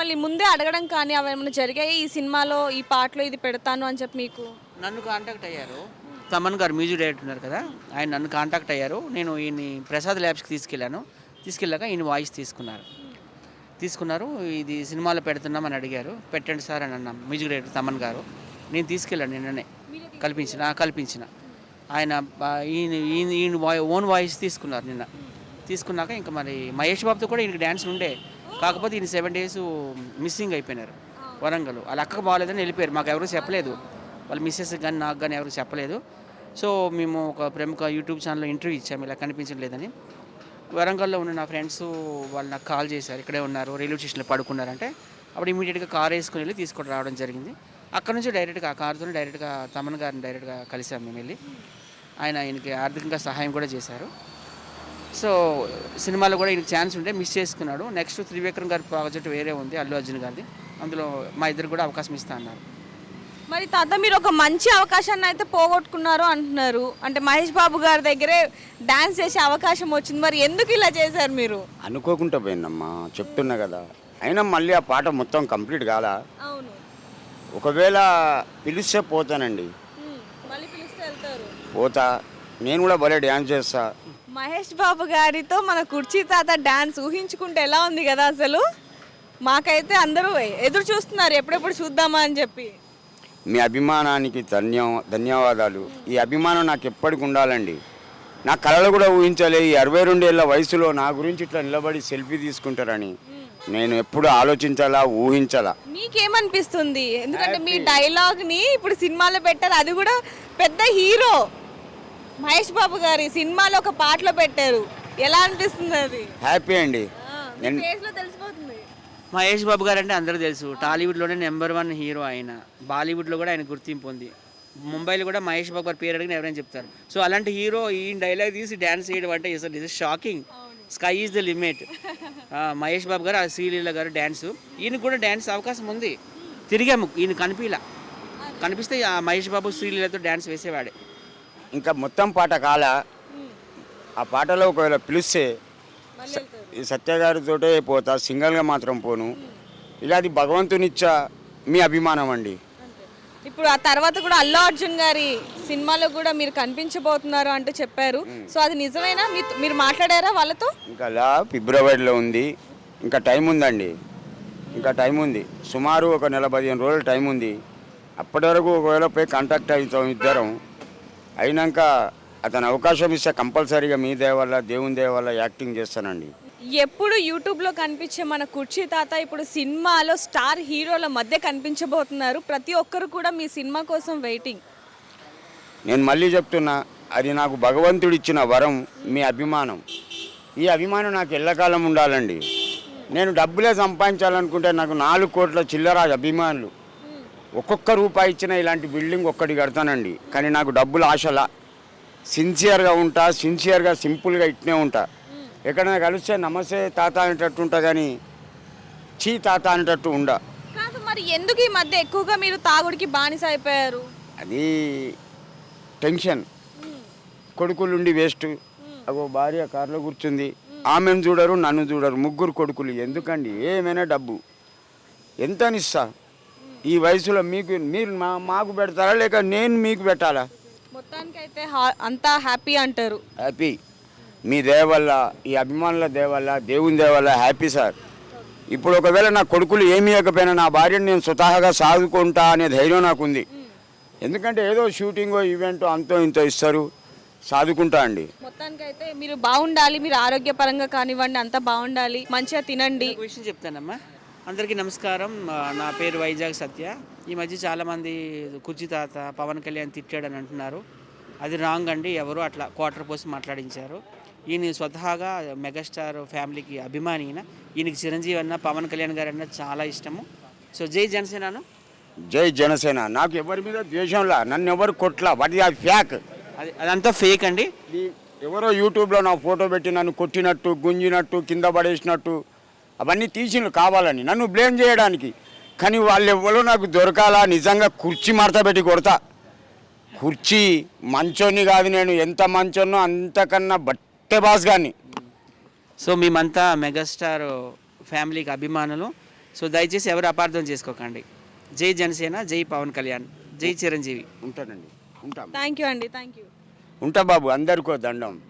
మిమ్మల్ని ముందే అడగడం కానీ అవేమైనా జరిగాయి? ఈ సినిమాలో ఈ పాటలో ఇది పెడతాను అని చెప్పి మీకు? నన్ను కాంటాక్ట్ అయ్యారు. తమన్ గారు మ్యూజిక్ డైరెక్టర్ ఉన్నారు కదా ఆయన నన్ను కాంటాక్ట్ అయ్యారు. నేను ఈయన్ని ప్రసాద్ ల్యాబ్స్కి తీసుకెళ్ళాను. తీసుకెళ్ళాక ఈయన వాయిస్ తీసుకున్నారు. తీసుకున్నారు ఇది సినిమాలో పెడుతున్నామని అడిగారు. పెట్టండి సార్ అని అన్నాం మ్యూజిక్ డైరెక్టర్ తమన్ గారు. నేను తీసుకెళ్ళాను నిన్ననే కల్పించిన కల్పించిన. ఆయన ఈయన ఈయన ఈయన వాయి ఓన్ వాయిస్ తీసుకున్నారు నిన్న. తీసుకున్నాక ఇంకా మరి మహేష్ బాబుతో కూడా ఈయనకి డ్యాన్స్ ఉండే కాకపోతే ఈయన సెవెన్ డేస్ మిస్సింగ్ అయిపోయినారు. వరంగల్. వాళ్ళ అక్కకు బాగాలేదని వెళ్ళిపోయారు. మాకు ఎవరు చెప్పలేదు. వాళ్ళ మిస్సెస్ కానీ నాకు కానీ ఎవరు చెప్పలేదు. సో మేము ఒక ప్రముఖ యూట్యూబ్ ఛానల్లో ఇంటర్వ్యూ ఇచ్చాము. ఇలా కనిపించట్లేదని. వరంగల్లో ఉన్న నా ఫ్రెండ్స్ వాళ్ళు నాకు కాల్ చేశారు. ఇక్కడే ఉన్నారు. రైల్వే స్టేషన్లో పడుకున్నారంటే అప్పుడు ఇమీడియట్గా కార్ వేసుకుని వెళ్ళి తీసుకొని రావడం జరిగింది. అక్కడ నుంచి డైరెక్ట్గా ఆ కార్తో డైరెక్ట్గా తమన్ గారిని డైరెక్ట్గా కలిసాము మేము వెళ్ళి. ఆయన ఆయనకి ఆర్థికంగా సహాయం కూడా చేశారు. సో సినిమాలో కూడా ఈయనకి ఛాన్స్ ఉంటే మిస్ చేసుకున్నాడు. నెక్స్ట్ త్రివిక్రమ్ గారి ప్రాజెక్ట్ వేరే ఉంది అల్లు అర్జున్ గారిది. అందులో మా ఇద్దరు కూడా అవకాశం ఇస్తా అన్నారు. మరి తాత మీరు ఒక మంచి అవకాశాన్ని అయితే పోగొట్టుకున్నారు అంటున్నారు. అంటే మహేష్ బాబు గారి దగ్గరే డాన్స్ చేసే అవకాశం వచ్చింది. మరి ఎందుకు ఇలా చేశారు మీరు? అనుకోకుండా పోయిందమ్మా. చెప్తున్నా కదా. అయినా మళ్ళీ ఆ పాట మొత్తం కంప్లీట్ కాదా అవును. ఒకవేళ పిలిస్తే పోతానండి. మళ్ళీ పిలిస్తే వెళ్తారు. పోతా. నేను కూడా భలే డ్యాన్స్ చేస్తా. మహేష్ బాబు గారితో మన కుర్చీ తాత డాన్స్ ఊహించుకుంటే ఎలా ఉంది కదా అసలు? మాకైతే అందరూ ఎదురు చూస్తున్నారు ఎప్పుడెప్పుడు చూద్దామా అని చెప్పి. మీ అభిమానానికి ధన్య ధన్యవాదాలు. ఈ అభిమానం నాకు ఎప్పటికి ఉండాలండి. నా కళలు కూడా ఊహించలే ఈ అరవై రెండేళ్ళ వయసులో నా గురించి ఇట్లా నిలబడి సెల్ఫీ తీసుకుంటారని. నేను ఎప్పుడు ఆలోచించాలా ఊహించాలా? మీకేమనిపిస్తుంది? ఎందుకంటే మీ డైలాగ్ని ఇప్పుడు సినిమాలో పెట్టారు అది కూడా పెద్ద హీరో మహేష్ బాబు గారి సినిమాలో ఒక పాటలో పెట్టారు. ఎలా అనిపిస్తుంది అది? హ్యాపీ అండి. నేను ఫేస్లో తెలిసిపోతుంది. మహేష్ బాబు గారు అంటే అందరూ తెలుసు. టాలీవుడ్లోనే నెంబర్ వన్ హీరో ఆయన. బాలీవుడ్లో కూడా ఆయన గుర్తింపు ఉంది. ముంబైలో కూడా మహేష్ బాబు గారి పేరు అడిగిన ఎవరైనా చెప్తారు. సో అలాంటి హీరో ఈ డైలాగ్ తీసి డ్యాన్స్ చేయడం అంటే is is shocking. Sky is the limit. Mahesh Babu garu ఆ శ్రీలీల గారు డ్యాన్స్ ఈయనకు కూడా డ్యాన్స్ అవకాశం ఉంది. తిరిగాము ఈయన కనిపించలా కనిపిస్తే ఆ మహేష్ బాబు శ్రీలీలతో డ్యాన్స్ వేసేవాడే. ఇంకా మొత్తం పాట కాల. ఆ పాటలో ఒకవేళ పిలిస్తే ఈ సత్య గారితోటే పోతా సింగల్గా మాత్రం పోను. ఇలా అది భగవంతునిచ్చా మీ అభిమానం అండి. ఇప్పుడు ఆ తర్వాత కూడా అల్లు అర్జున్ గారి సినిమాలో కూడా మీరు కనిపించబోతున్నారు అంటూ చెప్పారు. సో అది నిజమేనా? మీరు మాట్లాడారా వాళ్ళతో? ఇంకా అలా ఫిబ్రవరిలో ఉంది. ఇంకా టైం ఉందండి. ఇంకా టైం ఉంది. సుమారు ఒక నెల పదిహేను రోజులు టైం ఉంది. అప్పటి వరకు ఒకవేళ పోయి కాంటాక్ట్ అవుతాం ఇద్దరం. అయినాక అతను అవకాశం ఇస్తే కంపల్సరీగా మీ వల్ల దేవుని దయ వల్ల యాక్టింగ్ చేస్తానండి. ఎప్పుడు యూట్యూబ్లో కనిపించే మన కుర్చీ తాత ఇప్పుడు సినిమాలో స్టార్ హీరోల మధ్య కనిపించబోతున్నారు. ప్రతి ఒక్కరు కూడా మీ సినిమా కోసం వెయిటింగ్. నేను మళ్ళీ చెప్తున్నా అది నాకు భగవంతుడు ఇచ్చిన వరం మీ అభిమానం. ఈ అభిమానం నాకు ఎల్లకాలం ఉండాలండి. నేను డబ్బులే సంపాదించాలనుకుంటే నాకు నాలుగు కోట్ల చిల్లర అభిమానులు. ఒక్కొక్క రూపాయి ఇచ్చిన ఇలాంటి బిల్డింగ్ ఒక్కటి కడతానండి. కానీ నాకు డబ్బులు ఆశలా. సిన్సియర్గా ఉంటా సిన్సియర్గా సింపుల్గా ఇట్నే ఉంటా. ఎక్కడైనా కలిస్తే నమస్తే తాత అనేటట్టు ఉంటా కానీ చీ తాత అనేటట్టు ఉండ. కాదు మరి ఎందుకు ఈ మధ్య ఎక్కువగా మీరు తాగుడికి బానిస అయిపోయారు? అది టెన్షన్. కొడుకులుండి వేస్ట్. అగో భార్య కారులో కూర్చుంది. ఆమెను చూడరు నన్ను చూడరు ముగ్గురు కొడుకులు. ఎందుకండి? ఏమైనా డబ్బు. ఎంతనిస్తా ఈ వయసులో మీకు మీరు మా మాకు పెడతారా లేక నేను మీకు పెట్టాలా? మొత్తానికైతే హా- అంతా హ్యాపీ అంటారు. హ్యాపీ. మీ దయ వల్ల ఈ అభిమానుల దయ వల్ల దేవుని దయ వల్ల హ్యాపీ సార్. ఇప్పుడు ఒకవేళ నా కొడుకులు ఏమీ ఇవ్వకపోయినా నా భార్యను నేను స్వతహాగా సాదుకుంటా అనే ధైర్యం నాకు ఉంది ఎందుకంటే ఏదో షూటింగో ఈవెంటో అంతో ఇంతో ఇస్తారు. సాదుకుంటా అండి. మొత్తానికైతే మీరు బాగుండాలి మీరు ఆరోగ్యపరంగా కానివ్వండి అంతా బాగుండాలి మంచిగా తినండి. ఒక విషయం చెప్తానమ్మా. అందరికీ నమస్కారం. నా పేరు వైజాగ్ సత్య. ఈ మధ్య చాలామంది కుర్చీ తాత పవన్ కళ్యాణ్ తిట్టాడని అంటున్నారు. అది రాంగ్ అండి ఎవరు అట్లా క్వార్టర్ పోసి మాట్లాడించారు. ఈయన స్వతహాగా మెగాస్టార్ ఫ్యామిలీకి అభిమాని ఈయన. ఈయనకి చిరంజీవి అన్న పవన్ కళ్యాణ్ గారు అన్న చాలా ఇష్టము. సో జై జనసేనను జై జనసేన. నాకు ఎవరి మీద ద్వేషంలా? నన్ను ఎవరు కొట్లా? వాటి అది ఫ్యాక్ అది అదంతా ఫేక్ అండి. ఎవరో యూట్యూబ్లో నా ఫోటో పెట్టి నన్ను కొట్టినట్టు గుంజినట్టు కింద పడేసినట్టు అవన్నీ తీసిండ్రు కావాలని. నన్ను బ్లేమ్ చేయడానికి. కానీ వాళ్ళు ఎవరో నాకు దొరకాలా? నిజంగా కుర్చీ మడత పెట్టి కొడతా. కుర్చీ మంచోని కాదు నేను. ఎంత మంచోన్నో అంతకన్నా బట్టే బాస్ గాని సో మేమంతా మెగాస్టార్ ఫ్యామిలీకి అభిమానులు. సో దయచేసి ఎవరు అపార్థం చేసుకోకండి. జై జనసేన జై పవన్ కళ్యాణ్. జై చిరంజీవి. ఉంటానండి. ఉంటాం. థ్యాంక్ యూ అండి. థ్యాంక్ యూ ఉంటా బాబు అందరికో దండం.